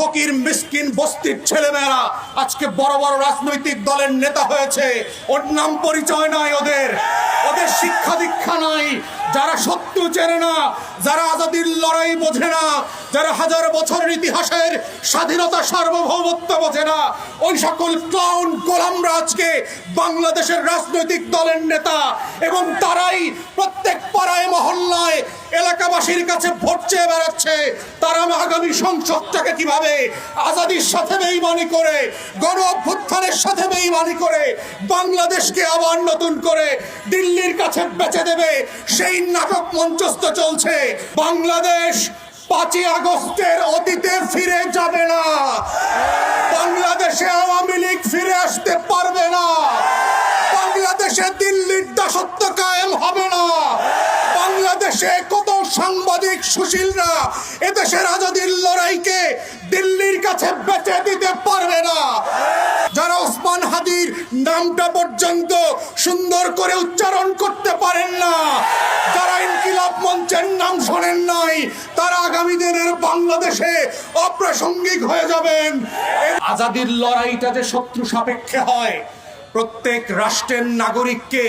ফকির, মিসকিন, বস্তির ছেলেমেয়েরা আজকে বড় বড় রাজনৈতিক দলের নেতা হয়েছে। ওর নাম পরিচয় নাই ওদের। ওদের শিক্ষা দীক্ষা নাই। যারা সত্য চেনে না, যারা আজাদির লড়াই বোঝে না, যারা হাজার বছরের ইতিহাসের স্বাধীনতা সার্বভৌমত্ব বোঝে না, ওই সকল ক্লাউন গোলামরা আজকে বাংলাদেশের রাজনৈতিক দলের নেতা এবং তারাই প্রত্যেক পাড়ায়, মহল্লায় এলাকাবাসীর কাছে ভোট চেয়ে বেড়াচ্ছে, তারা আগামী সংসদটাকে কীভাবে আজাদির সাথে বেইমানি করে, গণ অভ্যুত্থানের সাথে বেইমানি করে, বাংলাদেশকে আবার নতুন করে দিল্লির কাছে বেচে দেবে, সেই নাটক মঞ্চস্থ চলছে। বাংলাদেশ পাঁচই আগস্টের অতীতে ফিরে যাবে না। বাংলাদেশে আওয়ামী লীগ ফিরে আসতে পারবে না। বাংলাদেশে দিল্লির দাসত্ব বাংলাদেশে কত সাংবাদিক সুশীলরা এদেশের আজাদির লড়াইকে দিল্লির কাছে বেচে দিতে পারবে না। যারা ওসমান হাদির নামটা পর্যন্ত সুন্দর করে উচ্চারণ করতে পারেন না, যারা ইনকিলাব মঞ্চের নাম শোনেন নাই, তারা আগামী দিনের বাংলাদেশে অপ্রাসঙ্গিক হয়ে যাবেন। আজাদির লড়াইটা যে শত্রু সাপেক্ষে হয়, প্রত্যেক রাষ্ট্রের নাগরিককে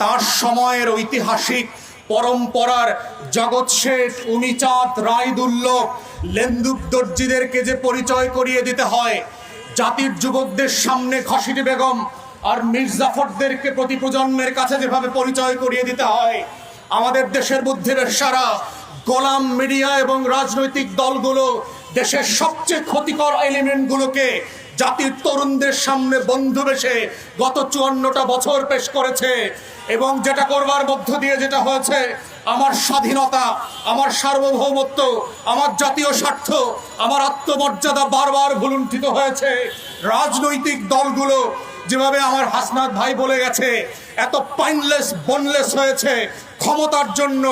তার সময়ের ঐতিহাসিক পরম্পরার জগৎ শেঠ উমিচাঁদ রায়দুল্লভ, লেন্দুক দর্জিদেরকে যে পরিচয় করিয়ে দিতে হয়, জাতির যুবকদের সামনে ঘসিটি বেগম আর মির্জাফরদেরকে প্রতি প্রজন্মের কাছে যেভাবে পরিচয় করিয়ে দিতে হয়, আমাদের দেশের বুদ্ধি সারা গোলাম মিডিয়া এবং রাজনৈতিক দলগুলো দেশের সবচেয়ে ক্ষতিকর এলিমেন্টগুলোকে জাতির তরুণদের সামনে বন্ধু বেশে গত চুয়ান্নটা বছর পেশ করেছে এবং যেটা করবার মধ্য দিয়ে যেটা হয়েছে, আমার স্বাধীনতা, আমার সার্বভৌমত্ব, আমার জাতীয় স্বার্থ, আমার আত্মমর্যাদা বারবার ভুলুণ্ঠিত হয়েছে। রাজনৈতিক দলগুলো যেভাবে আমার হাসনাত ভাই বলে গেছে, এত পাইনলেস, বনলেস হয়েছে, ক্ষমতার জন্য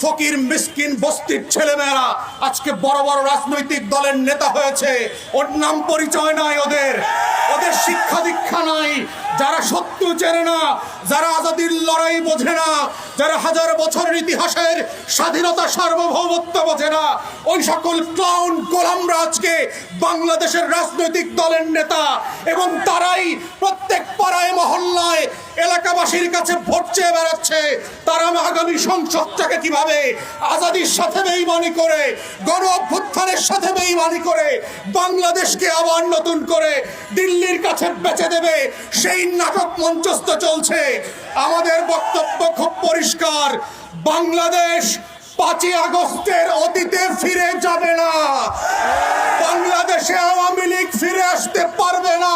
ফকির, মিসকিন, বস্তির ছেলেমেয়েরা আজকে বড় বড় রাজনৈতিক দলের নেতা হয়েছে। ওর নাম পরিচয় ওদের ওদের। শিক্ষা দীক্ষা নাই। যারা সত্য চেনে না, যারা আজাদির লড়াই বোঝে না, যারা হাজার বছরের ইতিহাসের স্বাধীনতা সার্বভৌমত্ব বোঝে না, ওই সকল ক্লাউন গোলামরা আজকে বাংলাদেশের রাজনৈতিক দলের নেতা এবং তারাই প্রত্যেক পাড়ায়, মহল্লায়, এলাকাবাসীর কাছে ভোট চেয়ে বেড়াচ্ছে। তারা আগামী সংসদটাকে কীভাবে আজাদির সাথে বেইমানি করে, গণ অভ্যুত্থানের সাথে বেইমানি করে, বাংলাদেশকে আবার নতুন করে, দিল্লির কাছে বেচে দেবে। সেই নাটক মঞ্চস্থ চলছে। আমাদের বক্তব্য খুব পরিষ্কার। বাংলাদেশ পাঁচই আগস্টের অতীতে ফিরে যাবে না। বাংলাদেশে আওয়ামী লীগ ফিরে আসতে পারবে না।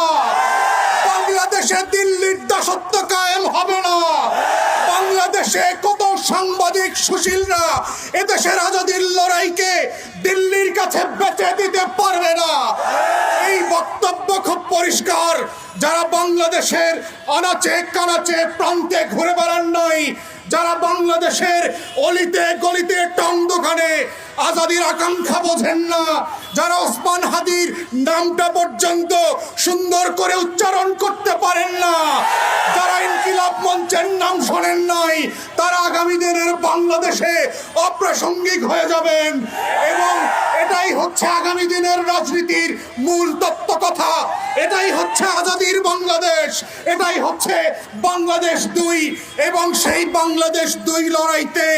বাংলাদেশে দিল্লির দাসত্ব কায়েম হবে না। বাংলাদেশে কত সাংবাদিক সুশীলরা এদেশের আজাদির লড়াইকে দিল্লির কাছে বেচে দিতে পারবে না। এই বক্তব্য খুব পরিষ্কার। যারা বাংলাদেশের আনাচে কানাচে প্রান্তে ঘুরে বেড়ান নাই, যারা বাংলাদেশের অলিতে গলিতে টং দোকানে আজাদির আকাঙ্ক্ষা বোঝেন না, যারা ওসমান হাদির নামটা পর্যন্ত সুন্দর করে উচ্চারণ করতে দিনের বাংলাদেশে অপ্রাসঙ্গিক হয়ে যাবেন। এবং এটাই হচ্ছে আগামী দিনের রাজনীতির মূল তত্ত্ব কথা। এটাই হচ্ছে আজাদির বাংলাদেশ। এটাই হচ্ছে বাংলাদেশ দুই। এবং সেই বাংলাদেশ দুই লড়াইতে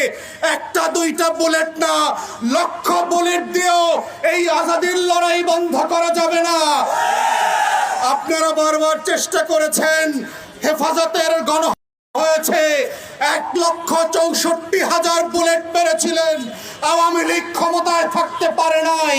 একটা দুইটা বুলেট না, লক্ষ বুলেট দিয়েও এই আজাদির লড়াই বন্ধ করা যাবে না। আপনারা বারবার চেষ্টা করেছেন হেফাজতের গণ হয়েছে। এক লক্ষ চৌষট্টি হাজার বুলেট মেরেছিলেন। আওয়ামী লীগ ক্ষমতায় থাকতে পারে নাই।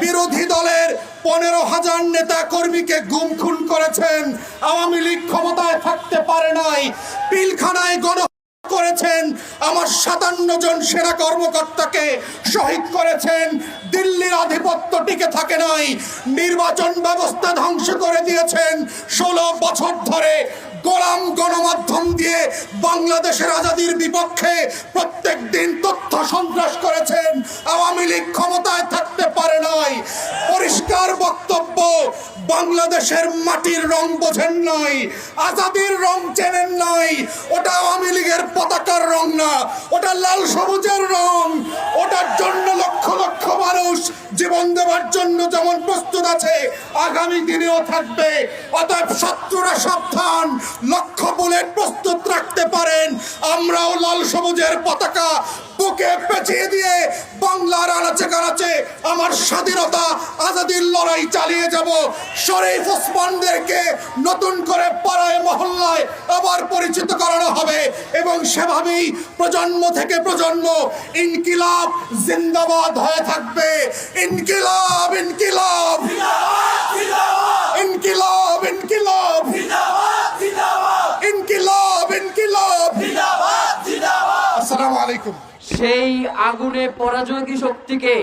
বিরোধী দলের পনেরো হাজার নেতা কর্মীকে গুম খুন করেছেন। আওয়ামী লীগ ক্ষমতায় থাকতে পারে নাই। পিলখানায় গণ করেছেন। আমার সাতান্ন জন সেনা কর্মকর্তাকে শহীদ করেছেন। দিল্লির আধিপত্য টিকে থাকে নাই। নির্বাচন ব্যবস্থা ধ্বংস করে দিয়েছেন। ষোলো বছর ধরে গোলাম গণমাধ্যম দিয়ে বাংলাদেশের আজাদির বিপক্ষে প্রত্যেক দিন তথ্য সন্ত্রাস করেছেন। আওয়ামী লীগ ক্ষমতায় থাকতে পারে নাই। পরিষ্কার বক্তব্য বাংলাদেশের মাটির রং বোঝেন নাই, আজাদির রং চেনেন নাই, ওটা আওয়ামী লীগের পতাকার রং না, ওটা লাল সবুজের রং, ওটার জন্য লক্ষ লক্ষ মানুষ জীবন দেওয়ার জন্য যেমন প্রস্তুত আছে, আগামী দিনেও থাকবে। অতএব শত্রুরা সাবধান, লক্ষ বুলেট প্রস্তুত রাখতে পারেন, আমরাও লাল সবুজের পতাকা বুকে পেঁচিয়ে দিয়ে বাংলার আনাচে কানাচে আমার স্বাধীনতা আজাদির লড়াই চালিয়ে যাব। শরীফ ওসমানদেরকে নতুন করে পাড়ায় মহল্লায় আবার পরিচিত করানো হবে এবং সেভাবেই প্রজন্ম থেকে প্রজন্ম ইনকিলাব জিন্দাবাদ হয়ে থাকবে। ইনকিলাব ইনকিলাব। ইনকিলাব ইনকিলাব। ইনকিলাব ইনকিলাব। আসসালামু আলাইকুম। সেই আগুনে পরাজয়ী শক্তিকে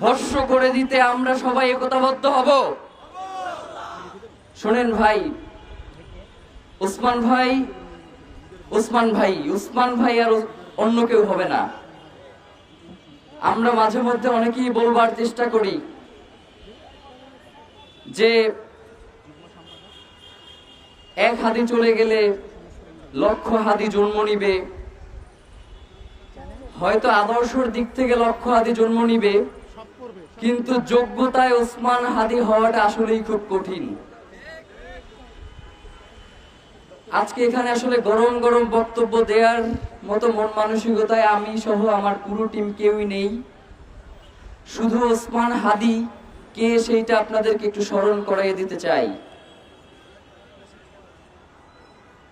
ভস্য করে দিতে আমরা সবাই একতাবদ্ধ হব। শোনেন ভাই, উসমান ভাই উসমান ভাই উসমান ভাই আর অন্য কেউ হবে না। আমরা মাঝে মধ্যে অনেকেই বলবার চেষ্টা করি যে, এক হাতি চলে গেলে লক্ষ হাতি জন্ম নিবে হয়তো আদর্শর দিক থেকে লক্ষ্য হাদি জন্ম নিবে, কিন্তু যোগ্যতায় ওসমান হাদি হওয়াটা আসলেই খুব কঠিন। আজকে এখানে আসলে গরম গরম বক্তব্য দেওয়ার মতো মন মানসিকতায় আমি সহ আমার পুরো টিম কেউই নেই। শুধু ওসমান হাদি কে সেইটা আপনাদেরকে একটু স্মরণ করাইয়ে দিতে চাই।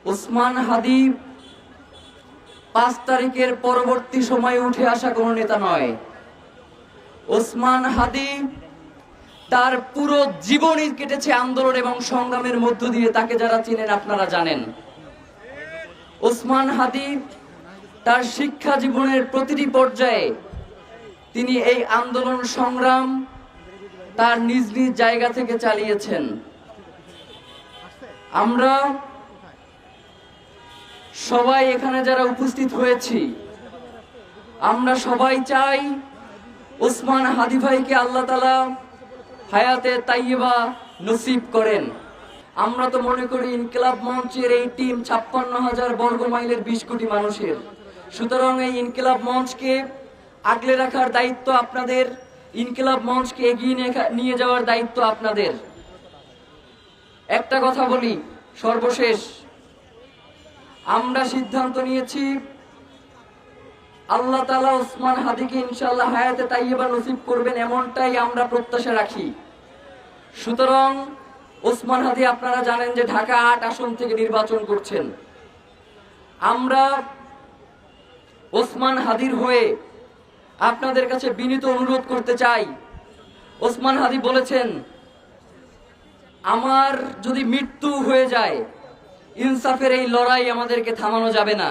ওসমান হাদি পাঁচ তারিখের পরবর্তী সময়ে উঠে আসা কোনো নেতা নয়। ওসমান হাদি তার পুরো জীবনই কেটেছে আন্দোলন এবং সংগ্রামের মধ্য দিয়ে, তাকে যারা চিনেন আপনারা জানেন। ওসমান হাদি তার শিক্ষা জীবনের প্রতিটি পর্যায়ে তিনি এই আন্দোলন, সংগ্রাম তার নিজ নিজ জায়গা থেকে চালিয়েছেন। আমরা সবাই এখানে যারা উপস্থিত হয়েছি, আমরা সবাই চাই ওসমান হাদি ভাইকে আল্লাহ তালা হায়াতে তাইবা নসিব করেন। আমরা তো মনে করি ইনকিলাব মঞ্চের এই টিম ছাপ্পান্ন হাজার বর্গ মাইলের বিশ কোটি মানুষের। সুতরাং এই ইনকিলাব মঞ্চকে আগলে রাখার দায়িত্ব আপনাদের, ইনকিলাব মঞ্চকে এগিয়ে নিয়ে- নিয়ে যাওয়ার দায়িত্ব আপনাদের। একটা কথা বলি, সর্বশেষ আমরা সিদ্ধান্ত নিয়েছি, আল্লাহ তালা ওসমান হাদিকে ইনশাল্লাহ হায়াতে তাইয়েবা নসিব করবেন, এমনটাই আমরা প্রত্যাশা রাখি। সুতরাং ওসমান হাদি আপনারা জানেন যে ঢাকা আট আসন থেকে নির্বাচন করছেন। আমরা ওসমান হাদির হয়ে আপনাদের কাছে বিনীত অনুরোধ করতে চাই। ওসমান হাদি বলেছেন, আমার যদি মৃত্যু হয়ে যায় ইনসাফের এই লড়াই আমাদেরকে থামানো যাবে না।